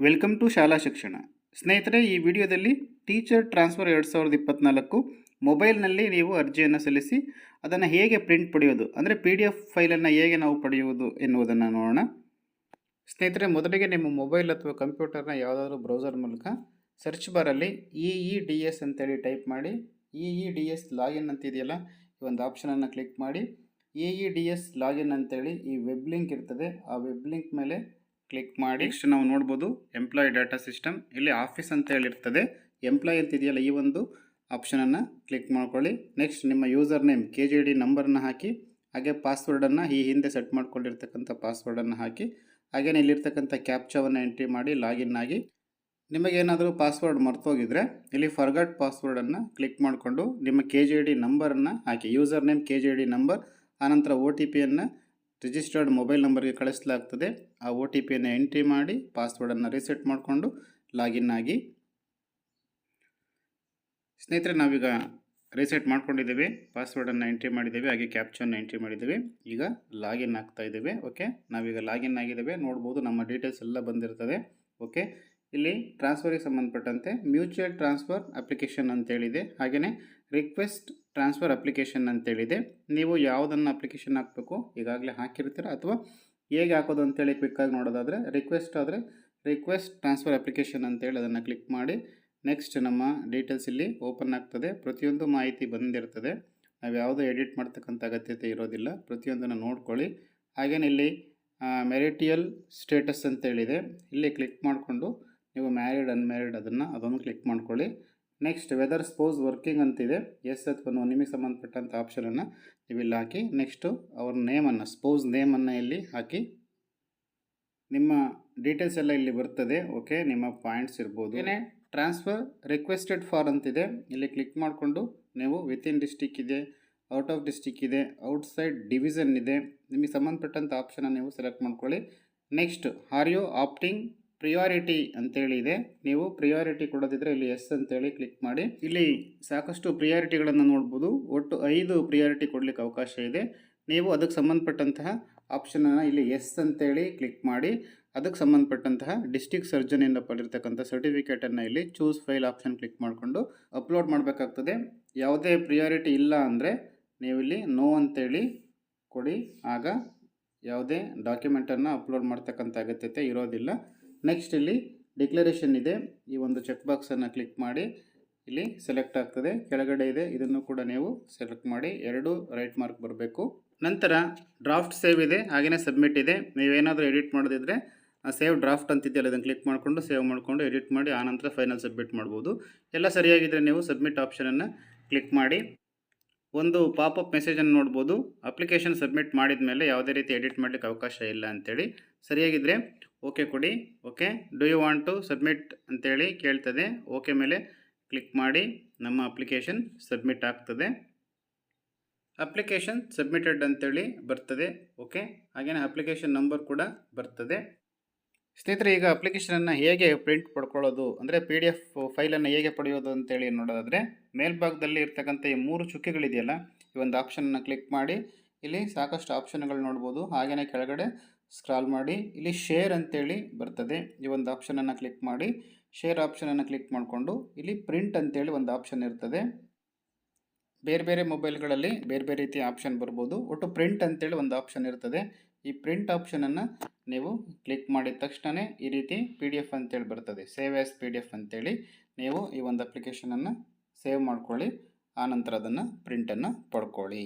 Welcome to ಶಾಲಾ ಶಿಕ್ಷಣ. ಸ್ನೇಹಿತರೆ, ಈ ವಿಡಿಯೋದಲ್ಲಿ ಟೀಚರ್ ಟ್ರಾನ್ಸ್ಫರ್ ಎರಡು ಸಾವಿರದ ಇಪ್ಪತ್ತ್ನಾಲ್ಕು ಮೊಬೈಲ್ನಲ್ಲಿ ನೀವು ಅರ್ಜಿಯನ್ನು ಸಲ್ಲಿಸಿ ಅದನ್ನು ಹೇಗೆ ಪ್ರಿಂಟ್ ಪಡೆಯೋದು ಅಂದರೆ ಪಿ ಡಿ ಎಫ್ ಫೈಲನ್ನು ಹೇಗೆ ನಾವು ಪಡೆಯುವುದು ಎನ್ನುವುದನ್ನು ನೋಡೋಣ. ಸ್ನೇಹಿತರೆ, ಮೊದಲಿಗೆ ನಿಮ್ಮ ಮೊಬೈಲ್ ಅಥವಾ ಕಂಪ್ಯೂಟರ್ನ ಯಾವುದಾದ್ರೂ ಬ್ರೌಸರ್ ಮೂಲಕ ಸರ್ಚ್ ಬಾರಲ್ಲಿ ಇ ಇ ಡಿ ಎಸ್ ಅಂತೇಳಿ ಟೈಪ್ ಮಾಡಿ E E D S login ಅಂತಿದೆಯಲ್ಲ, ಈ ಒಂದು ಆಪ್ಷನನ್ನು ಕ್ಲಿಕ್ ಮಾಡಿ E E D S login ಅಂತೇಳಿ ಈ ವೆಬ್ ಲಿಂಕ್ ಇರ್ತದೆ, ಆ ವೆಬ್ ಲಿಂಕ್ ಮೇಲೆ ಕ್ಲಿಕ್ ಮಾಡಿ. ನೆಕ್ಸ್ಟ್ ನಾವು ನೋಡ್ಬೋದು ಎಂಪ್ಲಾಯ್ ಡಾಟಾ ಸಿಸ್ಟಮ್ ಇಲ್ಲಿ ಆಫೀಸ್ ಅಂತ ಹೇಳಿರ್ತದೆ. ಎಂಪ್ಲಾಯ್ ಅಂತಿದೆಯಲ್ಲ ಈ ಒಂದು ಆಪ್ಷನನ್ನು ಕ್ಲಿಕ್ ಮಾಡ್ಕೊಳ್ಳಿ. ನೆಕ್ಸ್ಟ್ ನಿಮ್ಮ user name K G D ನಂಬರನ್ನು ಹಾಕಿ. ಹಾಗೆ ಪಾಸ್ವರ್ಡನ್ನು ಈ ಹಿಂದೆ ಸೆಟ್ ಮಾಡ್ಕೊಂಡಿರ್ತಕ್ಕಂಥ ಪಾಸ್ವರ್ಡನ್ನು ಹಾಕಿ. ಹಾಗೆಯೇ ಇಲ್ಲಿರ್ತಕ್ಕಂಥ ಕ್ಯಾಪ್ಚಾವನ್ನು ಎಂಟ್ರಿ ಮಾಡಿ ಲಾಗಿನ್ ಆಗಿ. ನಿಮಗೇನಾದರೂ ಪಾಸ್ವರ್ಡ್ ಮರ್ತೋಗಿದ್ರೆ ಇಲ್ಲಿ ಫರ್ಗಟ್ ಪಾಸ್ವರ್ಡನ್ನು ಕ್ಲಿಕ್ ಮಾಡಿಕೊಂಡು ನಿಮ್ಮ ಕೆ ಜಿ ಡಿ ನಂಬರನ್ನು ಹಾಕಿ. User name K G D number ಆನಂತರ ಒ ಟಿ ಪಿಯನ್ನು ರಿಜಿಸ್ಟರ್ಡ್ ಮೊಬೈಲ್ ನಂಬರ್ಗೆ ಕಳಿಸಲಾಗ್ತದೆ. ಆ ಒ ಟಿ ಪಿಯನ್ನು ಎಂಟ್ರಿ ಮಾಡಿ ಪಾಸ್ವರ್ಡನ್ನು ರಿಸೆಟ್ ಮಾಡಿಕೊಂಡು ಲಾಗಿನ್ ಆಗಿ. ಸ್ನೇಹಿತರೆ, ನಾವೀಗ ರಿಸೆಟ್ ಮಾಡ್ಕೊಂಡಿದ್ದೇವೆ. ಪಾಸ್ವರ್ಡನ್ನು ಎಂಟ್ರಿ ಮಾಡಿದ್ದೇವೆ. ಹಾಗೆ ಕ್ಯಾಪ್ಚನ್ನು ಎಂಟ್ರಿ ಮಾಡಿದ್ದೇವೆ. ಈಗ ಲಾಗಿನ್ ಆಗ್ತಾ ಇದ್ದೇವೆ. ಓಕೆ? ನಾವೀಗ ಲಾಗಿನ್ ಆಗಿದ್ದೇವೆ. ನೋಡ್ಬೋದು ನಮ್ಮ ಡೀಟೇಲ್ಸ್ ಎಲ್ಲ ಬಂದಿರ್ತದೆ. ಓಕೆ? ಇಲ್ಲಿ ಟ್ರಾನ್ಸ್ಫರಿಗೆ ಸಂಬಂಧಪಟ್ಟಂತೆ ಮ್ಯೂಚುವಲ್ ಟ್ರಾನ್ಸ್ಫರ್ ಅಪ್ಲಿಕೇಶನ್ ಅಂತೇಳಿದೆ. ಹಾಗೆಯೇ ರಿಕ್ವೆಸ್ಟ್ ಟ್ರಾನ್ಸ್ಫರ್ ಅಪ್ಲಿಕೇಶನ್ ಅಂತೇಳಿದೆ. ನೀವು ಯಾವುದನ್ನು ಅಪ್ಲಿಕೇಶನ್ ಹಾಕಬೇಕು, ಈಗಾಗಲೇ ಹಾಕಿರ್ತೀರ, ಅಥವಾ ಹೇಗೆ ಹಾಕೋದು ಅಂತೇಳಿ ಕ್ವಿಕ್ಕಾಗಿ ನೋಡೋದಾದರೆ ರಿಕ್ವೆಸ್ಟ್ ಆದರೆ ರಿಕ್ವೆಸ್ಟ್ ಟ್ರಾನ್ಸ್ಫರ್ ಅಪ್ಲಿಕೇಶನ್ ಅಂತೇಳಿ ಅದನ್ನು ಕ್ಲಿಕ್ ಮಾಡಿ ನೆಕ್ಸ್ಟ್ ನಮ್ಮ ಡೀಟೇಲ್ಸ್ ಇಲ್ಲಿ ಓಪನ್ ಆಗ್ತದೆ. ಪ್ರತಿಯೊಂದು ಮಾಹಿತಿ ಬಂದಿರ್ತದೆ. ನಾವು ಯಾವುದೋ ಎಡಿಟ್ ಮಾಡ್ತಕ್ಕಂಥ ಅಗತ್ಯತೆ ಇರೋದಿಲ್ಲ. ಪ್ರತಿಯೊಂದನ್ನು ನೋಡ್ಕೊಳ್ಳಿ. ಹಾಗೇನೆ ಇಲ್ಲಿ ಮೆರಿಟಿಯಲ್ ಸ್ಟೇಟಸ್ ಅಂತೇಳಿದೆ. ಇಲ್ಲಿ ಕ್ಲಿಕ್ ಮಾಡಿಕೊಂಡು, ನೀವು ಮ್ಯಾರಿಡ್ ಅನ್ಮ್ಯಾರಿಡ್ ಅದನ್ನು ಅದೊಂದು ಕ್ಲಿಕ್ ಮಾಡ್ಕೊಳ್ಳಿ. ನೆಕ್ಸ್ಟ್ ವೆದರ್ ಸ್ಪೋಸ್ ವರ್ಕಿಂಗ್ ಅಂತಿದೆ ಎಸ್ ಅಥವಾ ನೋ ನಿಮಗೆ ಸಂಬಂಧಪಟ್ಟಂಥ ಆಪ್ಷನನ್ನು ನೀವು ಇಲ್ಲಿ ಹಾಕಿ ನೆಕ್ಸ್ಟು ಅವ್ರ ನೇಮನ್ನು ಸ್ಪೋಸ್ ನೇಮನ್ನು ಇಲ್ಲಿ ಹಾಕಿ ನಿಮ್ಮ ಡೀಟೇಲ್ಸ್ ಎಲ್ಲ ಇಲ್ಲಿ ಬರ್ತದೆ ಓಕೆ ನಿಮ್ಮ ಪಾಯಿಂಟ್ಸ್ ಇರ್ಬೋದು. ಏನೇ? ಟ್ರಾನ್ಸ್ಫರ್ ರಿಕ್ವೆಸ್ಟೆಡ್ ಫಾರ್ ಅಂತಿದೆ ಇಲ್ಲಿ ಕ್ಲಿಕ್ ಮಾಡಿಕೊಂಡು ನೀವು ವಿತಿನ್ ಡಿಸ್ಟಿಕ್ ಇದೆ ಔಟ್ ಆಫ್ ಡಿಸ್ಟಿಕ್ ಇದೆ ಔಟ್ಸೈಡ್ ಡಿವಿಷನ್ ಇದೆ ನಿಮಗೆ ಸಂಬಂಧಪಟ್ಟಂಥ ಆಪ್ಷನನ್ನು ನೀವು ಸೆಲೆಕ್ಟ್ ಮಾಡ್ಕೊಳ್ಳಿ. Next are you opting priority ಅಂತೇಳಿ ಇದೆ. ನೀವು ಪ್ರಿಯಾರಿಟಿ ಕೊಡೋದಿದ್ರೆ ಇಲ್ಲಿ ಎಸ್ ಅಂತೇಳಿ ಕ್ಲಿಕ್ ಮಾಡಿ. ಇಲ್ಲಿ ಸಾಕಷ್ಟು ಪ್ರಿಯಾರಿಟಿಗಳನ್ನು ನೋಡ್ಬೋದು. ಒಟ್ಟು ಐದು ಪ್ರಿಯಾರಿಟಿ ಕೊಡಲಿಕ್ಕೆ ಅವಕಾಶ ಇದೆ. ನೀವು ಅದಕ್ಕೆ ಸಂಬಂಧಪಟ್ಟಂತಹ ಆಪ್ಷನನ್ನು ಇಲ್ಲಿ ಎಸ್ ಅಂತೇಳಿ ಕ್ಲಿಕ್ ಮಾಡಿ. ಅದಕ್ಕೆ ಸಂಬಂಧಪಟ್ಟಂತಹ ಡಿಸ್ಟಿಕ್ ಸರ್ಜನಿಂದ ಪಡೆದಿರ್ತಕ್ಕಂಥ ಸರ್ಟಿಫಿಕೇಟನ್ನು ಇಲ್ಲಿ ಚೂಸ್ ಫೈಲ್ ಆಪ್ಷನ್ ಕ್ಲಿಕ್ ಮಾಡಿಕೊಂಡು ಅಪ್ಲೋಡ್ ಮಾಡಬೇಕಾಗ್ತದೆ. ಯಾವುದೇ ಪ್ರಿಯಾರಿಟಿ ಇಲ್ಲ ಅಂದರೆ ನೀವು ಇಲ್ಲಿ ನೋ ಅಂತೇಳಿ ಕೊಡಿ. ಆಗ ಯಾವುದೇ ಡಾಕ್ಯುಮೆಂಟನ್ನು ಅಪ್ಲೋಡ್ ಮಾಡ್ತಕ್ಕಂಥ ಅಗತ್ಯತೆ ಇರೋದಿಲ್ಲ. ನೆಕ್ಸ್ಟ್ ಇಲ್ಲಿ ಡಿಕ್ಲರೇಷನ್ ಇದೆ. ಈ ಒಂದು ಚೆಕ್ ಬಾಕ್ಸನ್ನು ಕ್ಲಿಕ್ ಮಾಡಿ. ಇಲ್ಲಿ ಸೆಲೆಕ್ಟ್ ಆಗ್ತದೆ. ಕೆಳಗಡೆ ಇದೆ. ಇದನ್ನು ಕೂಡ ನೀವು ಸೆಲೆಕ್ಟ್ ಮಾಡಿ. ಎರಡು ರೈಟ್ ಮಾರ್ಕ್ ಬರಬೇಕು. ನಂತರ ಡ್ರಾಫ್ಟ್ ಸೇವ್ ಇದೆ. ಹಾಗೆಯೇ ಸಬ್ಮಿಟ್ ಇದೆ. ನೀವೇನಾದರೂ ಎಡಿಟ್ ಮಾಡೋದಿದ್ರೆ ಸೇವ್ ಡ್ರಾಫ್ಟ್ ಅಂತಿದೆಯಲ್ಲ ಅದನ್ನು ಕ್ಲಿಕ್ ಮಾಡಿಕೊಂಡು ಸೇವ್ ಮಾಡಿಕೊಂಡು ಎಡಿಟ್ ಮಾಡಿ ಆನಂತರ ಫೈನಲ್ ಸಬ್ಮಿಟ್ ಮಾಡ್ಬೋದು. ಎಲ್ಲ ಸರಿಯಾಗಿದ್ದರೆ ನೀವು ಸಬ್ಮಿಟ್ ಆಪ್ಷನನ್ನು ಕ್ಲಿಕ್ ಮಾಡಿ. ಒಂದು ಪಾಪಪ್ ಮೆಸೇಜನ್ನು ನೋಡ್ಬೋದು. ಅಪ್ಲಿಕೇಶನ್ ಸಬ್ಮಿಟ್ ಮಾಡಿದ ಮೇಲೆ ಯಾವುದೇ ರೀತಿ ಎಡಿಟ್ ಮಾಡಲಿಕ್ಕೆ ಅವಕಾಶ ಇಲ್ಲ ಅಂಥೇಳಿ ಸರಿಯಾಗಿದ್ದರೆ ಓಕೆ ಕೊಡಿ. Okay? Do you want to submit ಅಂತೇಳಿ ಕೇಳ್ತದೆ. ಓಕೆ ಮೇಲೆ ಕ್ಲಿಕ್ ಮಾಡಿ ನಮ್ಮ ಅಪ್ಲಿಕೇಶನ್ ಸಬ್ಮಿಟ್ ಆಗ್ತದೆ. ಅಪ್ಲಿಕೇಶನ್ ಸಬ್ಮಿಟೆಡ್ ಅಂತೇಳಿ ಬರ್ತದೆ. ಓಕೆ? ಹಾಗೆಯೇ ಅಪ್ಲಿಕೇಶನ್ ನಂಬರ್ ಕೂಡ ಬರ್ತದೆ. ಸ್ನೇಹಿತರೆ, ಈಗ ಅಪ್ಲಿಕೇಶನನ್ನು ಹೇಗೆ ಪ್ರಿಂಟ್ ಪಡ್ಕೊಳ್ಳೋದು? ಅಂದರೆ ಪಿ ಡಿ ಎಫ್ ಫೈಲನ್ನು ಹೇಗೆ ಪಡೆಯೋದು ಅಂತೇಳಿ ನೋಡೋದಾದರೆ, ಮೇಲ್ಭಾಗದಲ್ಲಿ ಇರ್ತಕ್ಕಂಥ ಈ ಮೂರು ಚುಕ್ಕೆಗಳಿದೆಯಲ್ಲ, ಈ ಒಂದು ಆಪ್ಷನನ್ನು ಕ್ಲಿಕ್ ಮಾಡಿ. ಇಲ್ಲಿ ಸಾಕಷ್ಟು ಆಪ್ಷನ್ಗಳು ನೋಡ್ಬೋದು. ಹಾಗೆಯೇ ಕೆಳಗಡೆ ಸ್ಕ್ರಾಲ್ ಮಾಡಿ. ಇಲ್ಲಿ ಶೇರ್ ಅಂತೇಳಿ ಬರ್ತದೆ. ಈ ಒಂದು ಆಪ್ಷನನ್ನು ಕ್ಲಿಕ್ ಮಾಡಿ. ಶೇರ್ ಆಪ್ಷನನ್ನು ಕ್ಲಿಕ್ ಮಾಡಿಕೊಂಡು ಇಲ್ಲಿ ಪ್ರಿಂಟ್ ಅಂತೇಳಿ ಒಂದು ಆಪ್ಷನ್ ಇರ್ತದೆ. ಬೇರೆ ಬೇರೆ ಮೊಬೈಲ್ಗಳಲ್ಲಿ ಬೇರೆ ಬೇರೆ ರೀತಿಯ ಆಪ್ಷನ್ ಬರ್ಬೋದು. ಒಟ್ಟು ಪ್ರಿಂಟ್ ಅಂತೇಳಿ ಒಂದು ಆಪ್ಷನ್ ಇರ್ತದೆ. ಈ ಪ್ರಿಂಟ್ ಆಪ್ಷನನ್ನು ನೀವು ಕ್ಲಿಕ್ ಮಾಡಿದ ತಕ್ಷಣ ಈ ರೀತಿ ಪಿ ಡಿ ಎಫ್ ಅಂತೇಳಿ ಬರ್ತದೆ. Save as P D F ಅಂತೇಳಿ ನೀವು ಈ ಒಂದು ಅಪ್ಲಿಕೇಶನನ್ನು ಸೇವ್ ಮಾಡ್ಕೊಳ್ಳಿ. ಆನಂತರ ಅದನ್ನು ಪ್ರಿಂಟನ್ನು ಪಡ್ಕೊಳ್ಳಿ.